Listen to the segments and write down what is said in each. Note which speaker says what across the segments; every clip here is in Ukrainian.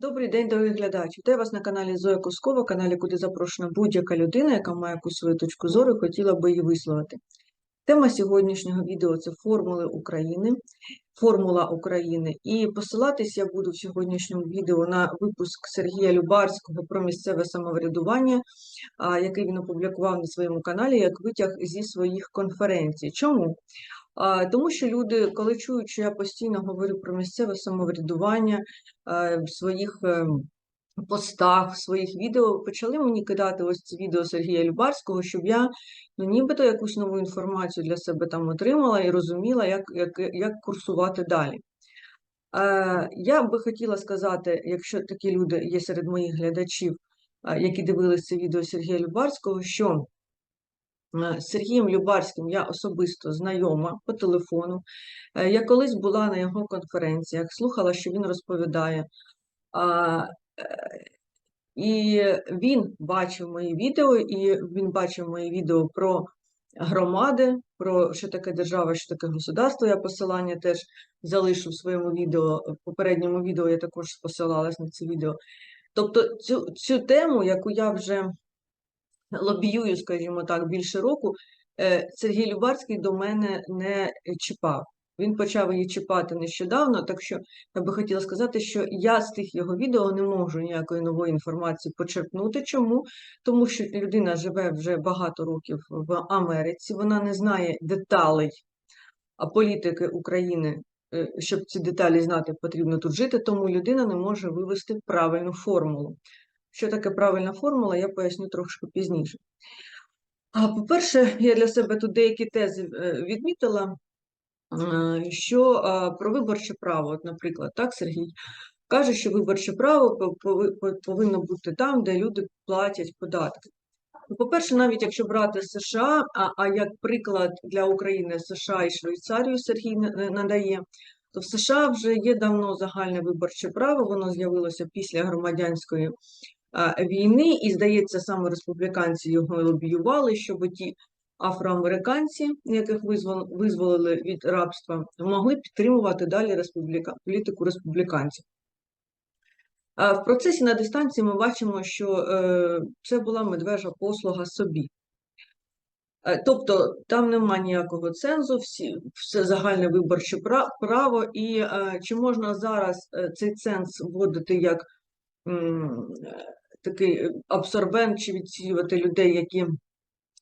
Speaker 1: Добрий день, дорогі глядачі! Вітаю вас на каналі Зоя Кускова, каналі, куди запрошена будь-яка людина, яка має якусь свою точку зору і хотіла би її висловити. Тема сьогоднішнього відео це формули України, формула України. І посилатись я буду в сьогоднішньому відео на випуск Сергія Любарського про місцеве самоврядування, який він опублікував на своєму каналі як витяг зі своїх конференцій. Чому? Тому що люди, коли чують, що я постійно говорю про місцеве самоврядування е, в своїх е, постах, в своїх відео, почали мені кидати ось це відео Сергія Любарського, щоб я ну, нібито якусь нову інформацію для себе там отримала і розуміла, як, як, як курсувати далі. Е, Я би хотіла сказати, якщо такі люди є серед моїх глядачів, які дивилися відео Сергія Любарського, що Сергієм Любарським я особисто знайома по телефону. Е, Я колись була на його конференціях, слухала, що він розповідає. Е, І він бачив мої відео, і він бачив мої відео про громади, про що таке держава, що таке государство. Я посилання теж залишу в своєму відео. В попередньому відео я також посилалась на це відео. Тобто цю, цю тему, яку я вже лобіюю, скажімо так, більше року, е, Сергій Любарський до мене не чіпав. Він почав її чіпати нещодавно, так що я би хотіла сказати, що я з тих його відео не можу ніякої нової інформації почерпнути. Чому? Тому що людина живе вже багато років в Америці, вона не знає деталей політики України. Е, Щоб ці деталі знати, потрібно тут жити, тому людина не може вивести правильну формулу. Що таке правильна формула, я поясню трошки пізніше. А по-перше, я для себе тут деякі тези е, відмітила, е, що е, про виборче право, от, наприклад, так, Сергій каже, що виборче право повинно бути там, де люди платять податки. Ну, По-перше, навіть якщо брати США, а, а як приклад для України США і Швейцарію Сергій надає, то в США вже є давно загальне виборче право, воно з'явилося після громадянської війни, і, здається, саме республіканці його лобіювали, щоб ті афроамериканці, яких визволили від рабства, могли підтримувати далі республіка... політику республіканців. В процесі на дистанції ми бачимо, що е, це була медвежа послуга собі. Е, тобто там нема ніякого цензу, всі, все загальне виборче право, і е, чи можна зараз цей ценз вводити як такий абсорбент чи відсіювати людей, які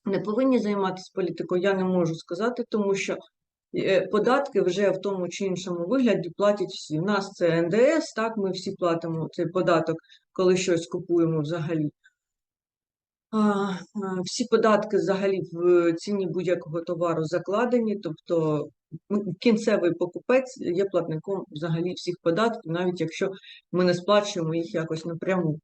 Speaker 1: не повинні займатися політикою, я не можу сказати, тому що е, податки вже в тому чи іншому вигляді платять всі. У нас це НДС, так, ми всі платимо цей податок, коли щось купуємо взагалі. Всі податки взагалі в ціні будь-якого товару закладені, тобто кінцевий покупець є платником взагалі всіх податків, навіть якщо ми не сплачуємо їх якось напряму.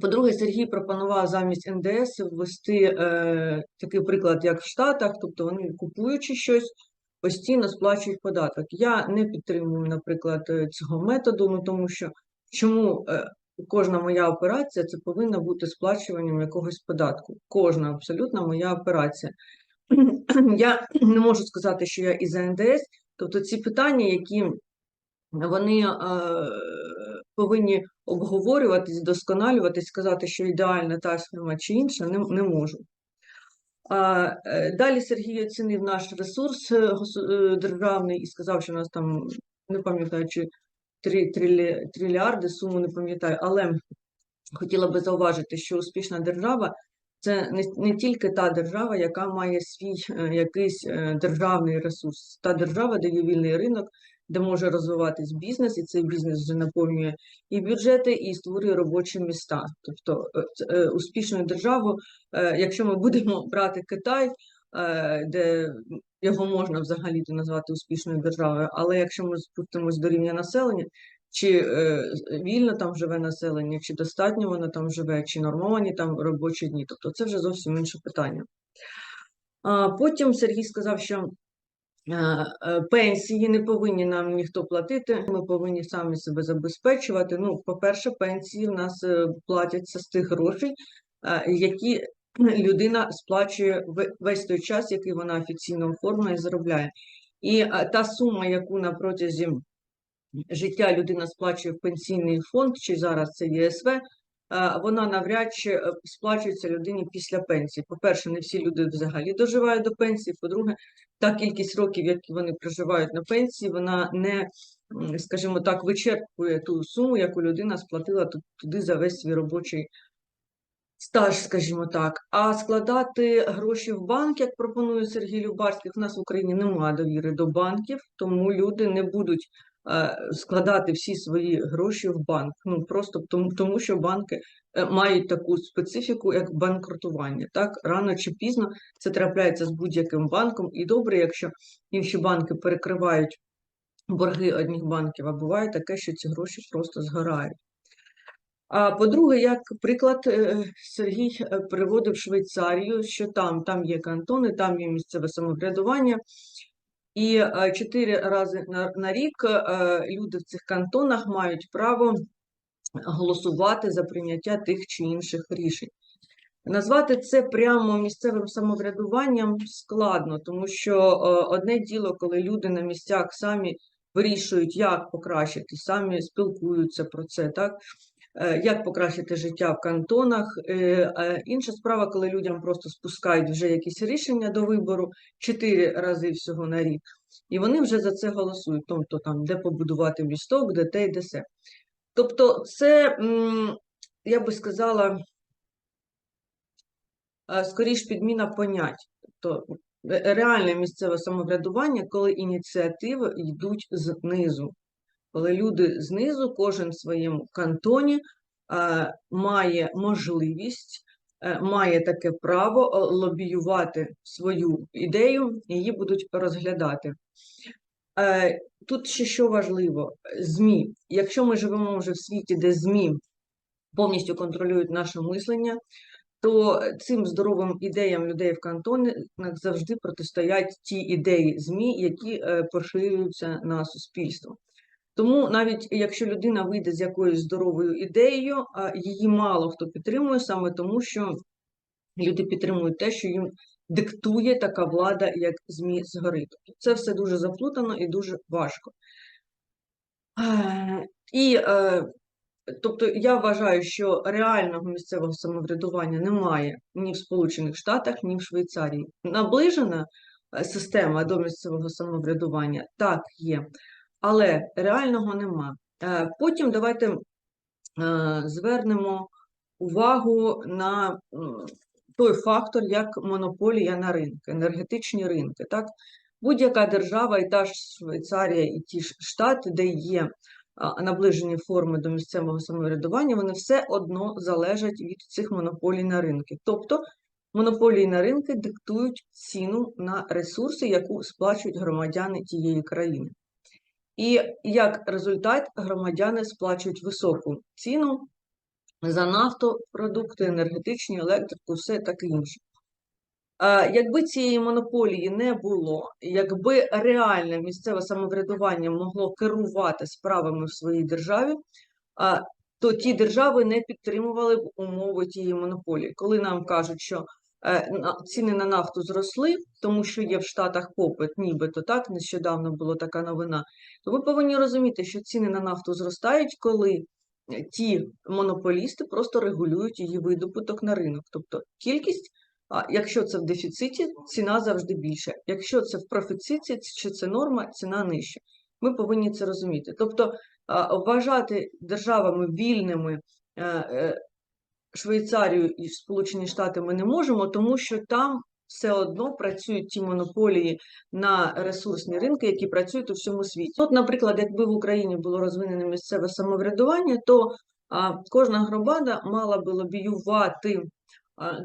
Speaker 1: По-друге, Сергій пропонував замість НДС ввести е, такий приклад, як в Штатах, тобто вони, купуючи щось, постійно сплачують податок. Я не підтримую, наприклад, е, цього методу, ну тому що чому е, кожна моя операція це повинна бути сплачуванням якогось податку. Кожна абсолютно моя операція. Я не можу сказати, що я і за НДС, тобто ці питання, які вони е, повинні обговорюватись, вдосконалюватись, сказати, що ідеальна та схема чи інша, не, не можу. А, е, Далі Сергій оцінив наш ресурс е, е, державний і сказав, що у нас там, не пам'ятаю, чи 3 триліарди, суму не пам'ятаю, але хотіла би зауважити, що успішна держава це не, не тільки та держава, яка має свій якийсь державний ресурс, та держава, де є вільний ринок, де може розвиватись бізнес, і цей бізнес вже наповнює і бюджети, і створює робочі міста. Тобто е, е, успішну державу, е, якщо ми будемо брати Китай, де його можна взагалі назвати успішною державою, але якщо ми спустимось до рівня населення, чи вільно там живе населення, чи достатньо воно там живе, чи нормовані там робочі дні, тобто це вже зовсім інше питання. Потім Сергій сказав, що пенсії не повинні нам ніхто платити, ми повинні самі себе забезпечувати. Ну, по-перше, пенсії в нас е, платяться з тих грошей, які людина сплачує весь той час, який вона офіційно оформлена і заробляє. І та сума, яку на протязі життя людина сплачує в пенсійний фонд, чи зараз це ЄСВ, е, вона навряд чи е, сплачується людині після пенсії. По-перше, не всі люди взагалі доживають до пенсії. По-друге, та кількість років, які вони проживають на пенсії, вона не, скажімо так, вичерпує ту суму, яку людина сплатила ту- туди за весь свій робочий стаж, скажімо так. А складати гроші в банк, як пропонує Сергій Любарський, в нас в Україні немає довіри до банків, тому люди не будуть е, складати всі свої гроші в банк. Ну просто тому, тому що банки е, мають таку специфіку, як банкрутування. Так, рано чи пізно це трапляється з будь-яким банком, і добре, якщо інші банки перекривають борги одних банків, а буває таке, що ці гроші просто згорають. А по-друге, як приклад, е, Сергій е, приводив Швейцарію, що там, там є кантони, там є місцеве самоврядування, і е, чотири рази на, рік е, люди в цих кантонах мають право голосувати за прийняття тих чи інших рішень. Назвати це прямо місцевим самоврядуванням складно, тому що е, одне діло, коли люди на місцях самі вирішують, як покращити, самі спілкуються про це, так? Е, Як покращити життя в кантонах. Е, а Інша справа, коли людям просто спускають вже якісь рішення до вибору чотири рази всього на рік, і вони вже за це голосують, тобто там, де побудувати місток, де те і де се. Тобто, це, я би сказала, е, скоріш підміна понять. Тобто е, реальне місцеве самоврядування, коли ініціативи йдуть знизу. Коли люди знизу, кожен в своєму кантоні е, має можливість, е, має таке право е, лобіювати свою ідею, її будуть розглядати. Тут ще що важливо: ЗМІ. Якщо ми живемо вже в світі, де ЗМІ повністю контролюють наше мислення, то цим здоровим ідеям людей в кантонах завжди протистоять ті ідеї ЗМІ, які поширюються на суспільство. Тому навіть якщо людина вийде з якоюсь здоровою ідеєю, її мало хто підтримує, саме тому, що люди підтримують те, що їм диктує така влада, як ЗМІ згори. Тобто це все дуже заплутано і дуже важко. І е, тобто я вважаю, що реального місцевого самоврядування немає ні в Сполучених Штатах, ні в Швейцарії. Наближена е, система до місцевого самоврядування так є, але реального нема. Е, Потім давайте е, звернемо увагу на той фактор, як монополія на ринки, енергетичні ринки. Так? Будь-яка держава, і та ж Швейцарія, і ті ж Штати, де є наближені форми до місцевого самоврядування, вони все одно залежать від цих монополій на ринки. Тобто монополії на ринки диктують ціну на ресурси, яку сплачують громадяни тієї країни. І як результат громадяни сплачують високу ціну за нафтопродукти, енергетичні, електрику, все таке інше. Якби цієї монополії не було, якби реальне місцеве самоврядування могло керувати справами в своїй державі, то ті держави не підтримували б умови тієї монополії. Коли нам кажуть, що ціни на нафту зросли, тому що є в Штатах попит, нібито так, нещодавно була така новина, то ви повинні розуміти, що ціни на нафту зростають, коли е, ті монополісти просто регулюють її видобуток на ринок. Тобто кількість, якщо це в дефіциті, ціна завжди більша. Якщо це в профіциті, чи це норма, ціна нижча. Ми повинні це розуміти. Тобто вважати державами вільними е, е, Швейцарію і Сполучені Штати ми не можемо, тому що там все одно працюють ті монополії на ресурсні ринки, які працюють у всьому світі. От, наприклад, якби в Україні було розвинене місцеве самоврядування, то кожна громада мала би лобіювати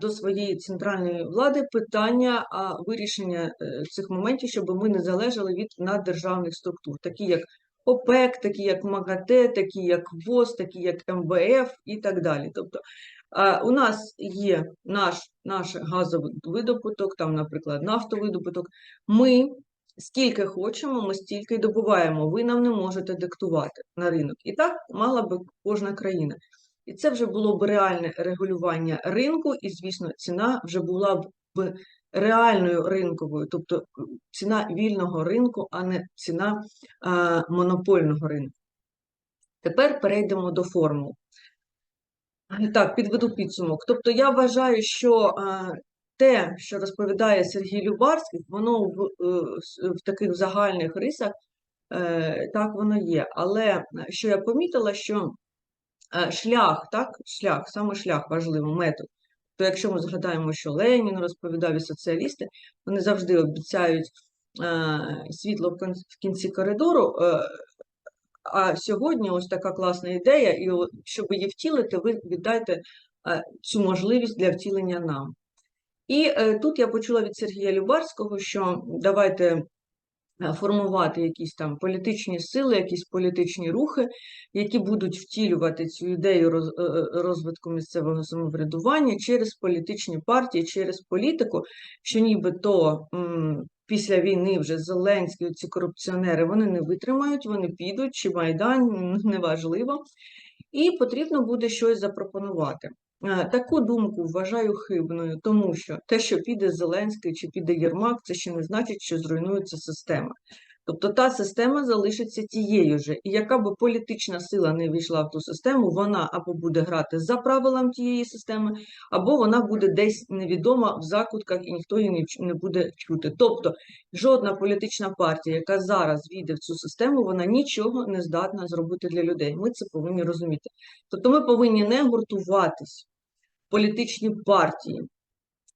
Speaker 1: до своєї центральної влади питання вирішення е, цих моментів, щоб ми не залежали від наддержавних структур, такі як ОПЕК, такі як МАГАТЕ, такі як ВОЗ, такі як МВФ і так далі. Тобто у нас є наш, наш газовий видобуток, там, наприклад, нафтовидобуток. Ми скільки хочемо, ми стільки й добуваємо. Ви нам не можете диктувати на ринок. І так мала би кожна країна. І це вже було б реальне регулювання ринку, і, звісно, ціна вже була б реальною ринковою, тобто ціна вільного ринку, а не ціна а, монопольного ринку. Тепер перейдемо до формул. Так, підведу підсумок. Тобто я вважаю, що е, те, що розповідає Сергій Любарський, воно в, е, в таких загальних рисах е, так воно є. Але що я помітила, що шлях, так, шлях, саме шлях важливий, метод. То якщо ми згадаємо, що Ленін розповідав і соціалісти, вони завжди обіцяють світло в кінці коридору. А сьогодні ось така класна ідея, і щоб її втілити, ви віддайте цю можливість для втілення нам. І е, тут я почула від Сергія Любарського, що давайте е, формувати якісь там політичні сили, якісь політичні рухи, які будуть втілювати цю ідею е, розвитку місцевого самоврядування через політичні партії, через політику, що нібито після війни вже Зеленський, ці корупціонери, вони не витримають, вони підуть, чи Майдан, неважливо, і потрібно буде щось запропонувати. Е, Таку думку вважаю хибною, тому що те, що піде Зеленський чи піде Єрмак, це ще не значить, що зруйнується система. Тобто та система залишиться тією же, і яка би політична сила не війшла в ту систему, вона або буде грати за правилам тієї системи, або вона буде десь невідома в закутках, і ніхто її не буде чути. Тобто жодна політична партія, яка зараз війде в цю систему, вона нічого не здатна зробити для людей. Ми це повинні розуміти. Тобто ми повинні не гуртуватись політичні партії.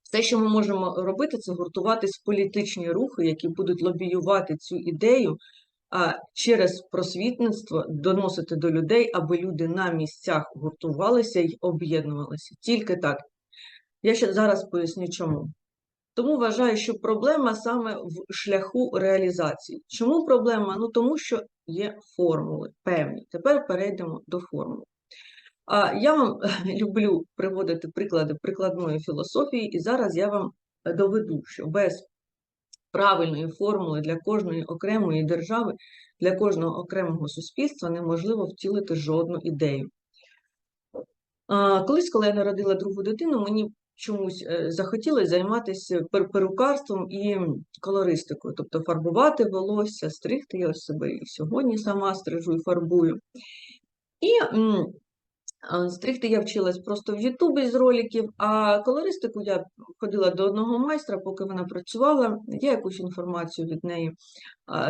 Speaker 1: Все, що ми можемо робити, це гуртуватись в політичні рухи, які будуть лобіювати цю ідею, а через просвітництво доносити до людей, аби люди на місцях гуртувалися і об'єднувалися. Тільки так. Я ще зараз поясню, чому. Тому вважаю, що проблема саме в шляху реалізації. Чому проблема? Ну тому що є формули певні. Тепер перейдемо до формул. А я вам люблю приводити приклади прикладної філософії, і зараз я вам доведу, що без правильної формули для кожної окремої держави, для кожного окремого суспільства неможливо втілити жодну ідею. Колись, коли я народила другу дитину, мені чомусь е, захотілося займатися перукарством і колористикою, тобто фарбувати волосся, стригти я ось себе і сьогодні сама стрижу і фарбую. І Стригти я вчилась просто в Ютубі з роликів, а колористику я ходила до одного майстра, поки вона працювала, я якусь інформацію від неї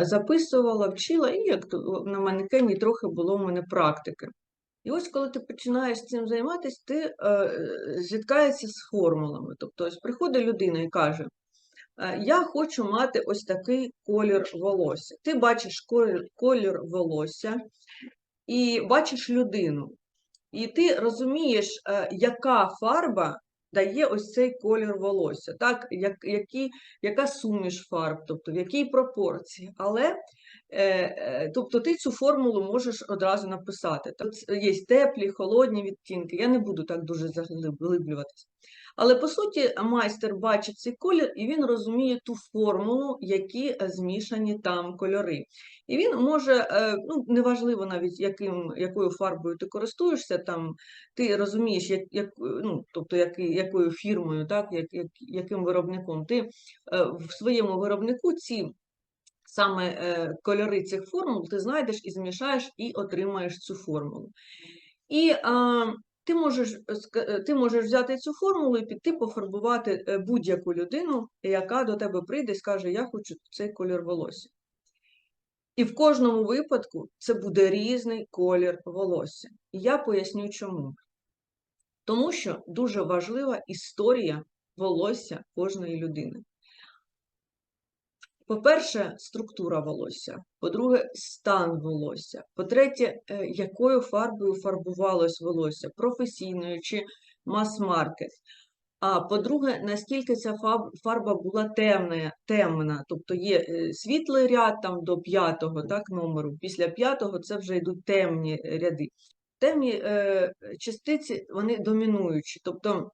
Speaker 1: записувала, вчила, і як на манекені трохи було в мене практики. І ось коли ти починаєш цим займатися, ти е, зіткаєшся з формулами. Тобто ось приходить людина і каже, «Е, я хочу мати ось такий колір волосся. Ти бачиш колір волосся і бачиш людину. І ти розумієш, е, яка фарба дає ось цей колір волосся, так? Як, які, яка суміш фарб, тобто в якій пропорції. Але е, е, тобто ти цю формулу можеш одразу написати. Тобто є теплі, холодні відтінки. Я не буду так дуже заглиблюватися. Але по суті, майстер бачить цей колір і він розуміє ту формулу, які е, змішані там кольори. І він може, е, ну неважливо навіть яким, якою фарбою ти користуєшся, там ти розумієш, як, як, ну, тобто який, якою фірмою, так, як, як, яким виробником. Ти е, в своєму виробнику ці саме кольори цих формул ти знайдеш і змішаєш, і отримаєш цю формулу. І а, ти можеш, е, е, ти можеш взяти цю формулу і піти пофарбувати е, будь-яку людину, яка до тебе прийде і скаже, я хочу цей колір волосся. І в кожному випадку це буде різний колір волосся. І я поясню чому. Тому що дуже важлива історія волосся кожної людини. По-перше, структура волосся, по-друге, стан волосся, по-третє, е, якою фарбою фарбувалось волосся, професійною чи мас-маркет. А по-друге, наскільки ця фарба була темна, темна, тобто є е, світлий ряд там до п'ятого так, номеру, після п'ятого це вже йдуть темні ряди. Темні е, частиці, вони домінуючі, тобто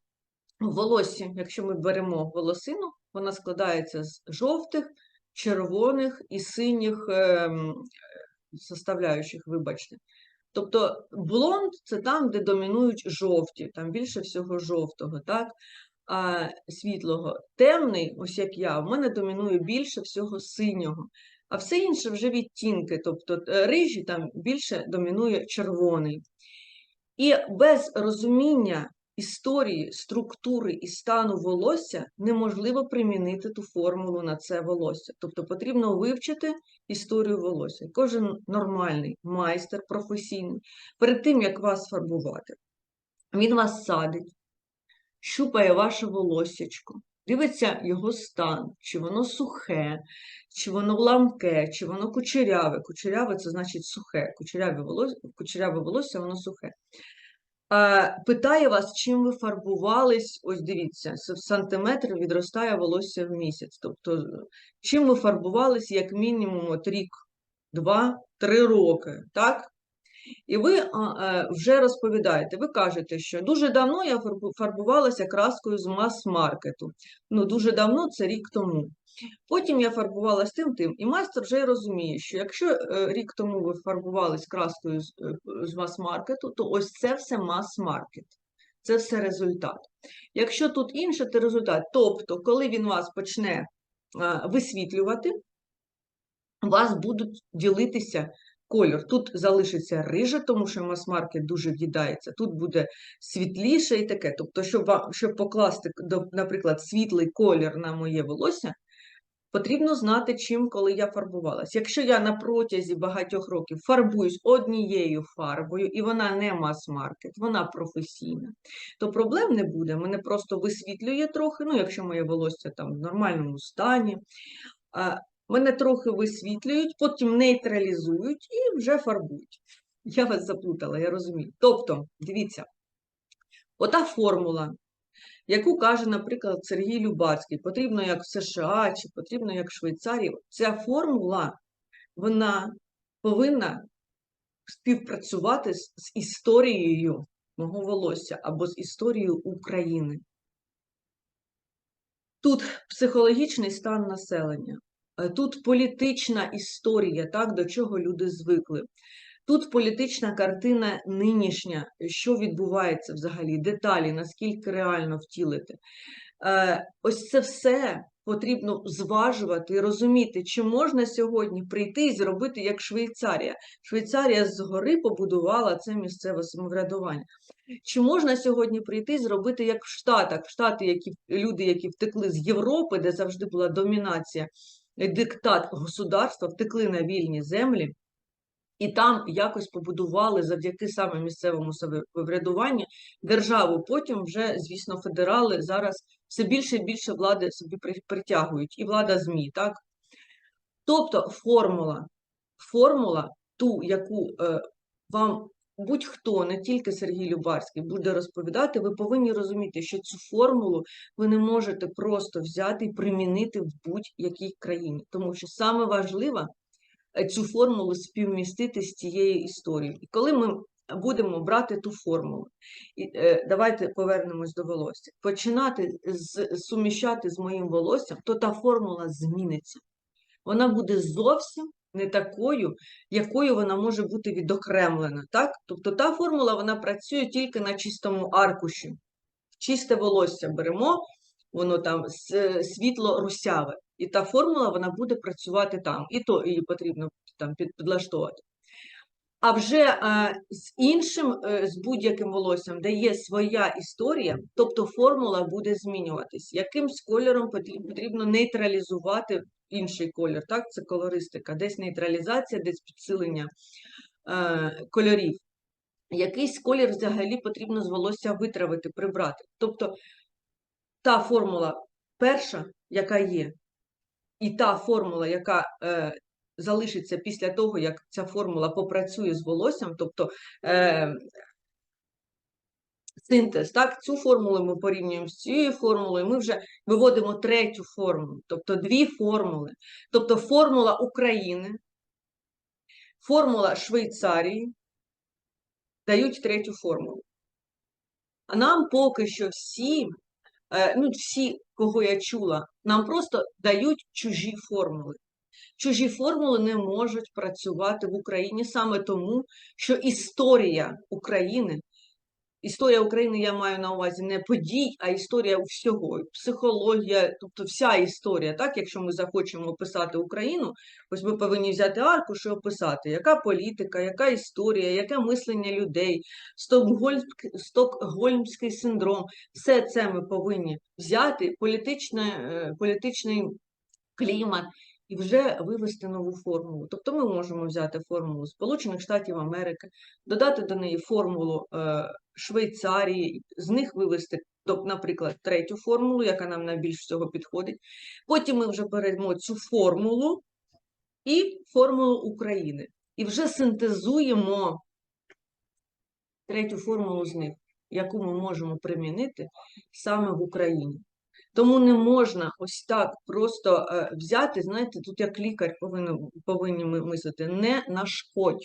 Speaker 1: в волоссі, якщо ми беремо волосину, вона складається з жовтих, червоних і синіх ем, составляючих, вибачте. Тобто блонд це там, де домінують жовті, там більше всього жовтого, так? А світлого. Темний, ось як я, в мене домінує більше всього синього. а все інше вже відтінки, тобто е, рижі там більше домінує червоний. І без розуміння історії, структури і стану волосся неможливо примінити ту формулу на це волосся. Тобто потрібно вивчити історію волосся. Кожен нормальний майстер професійний, перед тим, як вас фарбувати, він вас садить, щупає ваше волоссячко, дивиться його стан, чи воно сухе, чи воно ламке, чи воно кучеряве. Кучеряве це значить сухе. Кучеряве волосся, кучеряве волосся воно сухе. Питає вас, чим ви фарбувались, ось дивіться, в сантиметр відростає волосся в місяць. Тобто, чим ви фарбувались як мінімум от рік, два, три роки, так? І ви вже розповідаєте, ви кажете, що дуже давно я фарбувалася краскою з мас-маркету. Ну, дуже давно, це рік тому. Потім я фарбувалася тим тим, і майстер вже розуміє, що якщо е, рік тому ви фарбувались краскою е, з мас-маркету, то ось це все мас-маркет. Це все результат. Якщо тут інше, то результат. Тобто, коли він вас почне висвітлювати, вас будуть ділитися кольор. Тут залишиться риже, тому що мас-маркет дуже в'їдається, тут буде світліше і таке. Тобто, щоб щоб покласти, наприклад, світлий колір на моє волосся, Потрібно знати, чим, коли я фарбувалась. Якщо я на протязі багатьох років фарбуюсь однією фарбою, і вона не мас-маркет, вона професійна, то проблем не буде. Мене просто висвітлює трохи, ну, якщо моє волосся там в нормальному стані. Мене трохи висвітлюють, потім нейтралізують і вже фарбують. Я вас заплутала, я розумію. Тобто, дивіться, ота формула, яку каже, наприклад, Сергій Любацький, потрібно як в США чи потрібно як в Швейцарії. Ця формула вона повинна співпрацювати з, з історією мого волосся або з історією України. Тут психологічний стан населення, тут політична історія, так, до чого люди звикли. Тут політична картина нинішня, що відбувається взагалі, деталі, наскільки реально втілити. Е, ось це все потрібно зважувати і розуміти, чи можна сьогодні прийти і зробити як Швейцарія. Швейцарія згори побудувала це місцеве самоврядування. Чи можна сьогодні прийти і зробити як в Штатах? Штати, які люди, які втекли з Європи, де завжди була домінація, диктат государства, втекли на вільні землі. І там якось побудували завдяки саме місцевому самоврядуванню державу. Потім вже, звісно, федерали зараз все більше і більше влади собі притягують, і влада ЗМІ, так? Тобто формула, формула, ту, яку е, вам будь-хто, не тільки Сергій Любарський, буде розповідати, ви повинні розуміти, що цю формулу ви не можете просто взяти і примінити в будь-якій країні. Тому що саме важливе Е, цю формулу співмістити з цією історією. І коли ми будемо брати ту формулу, і, е, давайте повернемось до волосся, починати з, суміщати з моїм волоссям, то та формула зміниться. Вона буде зовсім не такою, якою вона може бути відокремлена. Так? Тобто та формула вона працює тільки на чистому аркуші. Чисте волосся беремо, воно там світло русяве. І та формула вона буде працювати там, і то її потрібно там підлаштовувати. А вже з іншим, е, з будь-яким волоссям, де є своя історія, тобто формула буде змінюватись. Якимсь кольором потрібно нейтралізувати інший колір. Так, це колористика, десь нейтралізація, десь підсилення е, кольорів. Якийсь колір взагалі потрібно з волосся витравити, прибрати. Тобто та формула перша, яка є, і та формула, яка е, залишиться після того, як ця формула попрацює з волоссям, тобто е, синтез, так, цю формулу ми порівнюємо з цією формулою, ми вже виводимо третю формулу, тобто дві формули. Тобто формула України, формула Швейцарії дають третю формулу. А нам поки що всі, е, ну, всі кого я чула, нам просто дають чужі формули. Чужі формули не можуть працювати в Україні саме тому, що історія України історія України я маю на увазі не подій, а історія всього, психологія, тобто вся історія. Так, якщо ми захочемо описати Україну, ось ми повинні взяти аркуш і описати, яка політика, яка історія, яке мислення людей, Стокгольмський, синдром. Все це ми повинні взяти, політичне, е, політичний клімат. І вже вивести нову формулу. Тобто ми можемо взяти формулу Сполучених Штатів Америки, додати до неї формулу е, Швейцарії, з них вивести, наприклад, третю формулу, яка нам найбільш всього підходить. Потім ми вже беремо цю формулу і формулу України. І вже синтезуємо третю формулу з них, яку ми можемо примінити саме в Україні. Тому не можна ось так просто е, взяти, знаєте, тут як лікар повинен, повинні мислити, не нашкодь.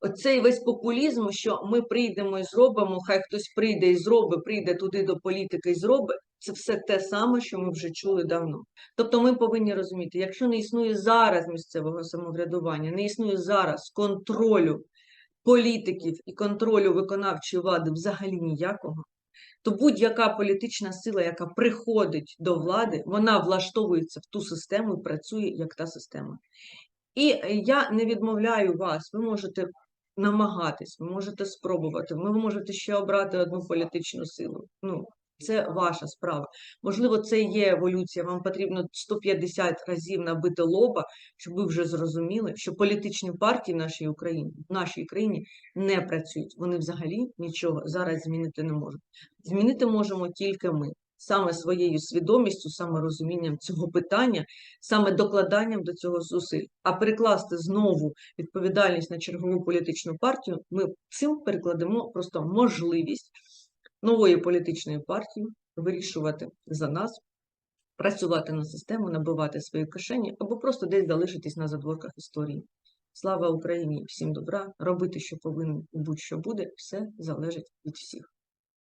Speaker 1: Оцей весь популізм, що ми прийдемо і зробимо, хай хтось прийде і зробить, прийде туди до політики і зробить, це все те саме, що ми вже чули давно. Тобто ми повинні розуміти, якщо не існує зараз місцевого самоврядування, не існує зараз контролю політиків і контролю виконавчої влади взагалі ніякого, то будь-яка політична сила, яка приходить до влади, вона влаштовується в ту систему і працює як та система. І е, я не відмовляю вас, ви можете намагатись, ви можете спробувати, ви можете ще обрати одну політичну силу. Ну, це ваша справа. Можливо, це є еволюція. Вам потрібно 150 разів набити лоба, щоб ви вже зрозуміли, що політичні партії в нашій Україні, в нашій країні не працюють. Вони взагалі нічого зараз змінити не можуть. Змінити можемо тільки ми. Саме своєю свідомістю, саме розумінням цього питання, саме докладанням до цього зусиль. А перекласти знову відповідальність на чергову політичну партію, ми цим перекладемо просто можливість нової політичної партії вирішувати за нас, працювати на систему, набивати свої кишені або просто десь залишитись на задворках історії. Слава Україні! Всім добра! Робити, що повинен, будь-що буде, все залежить від всіх.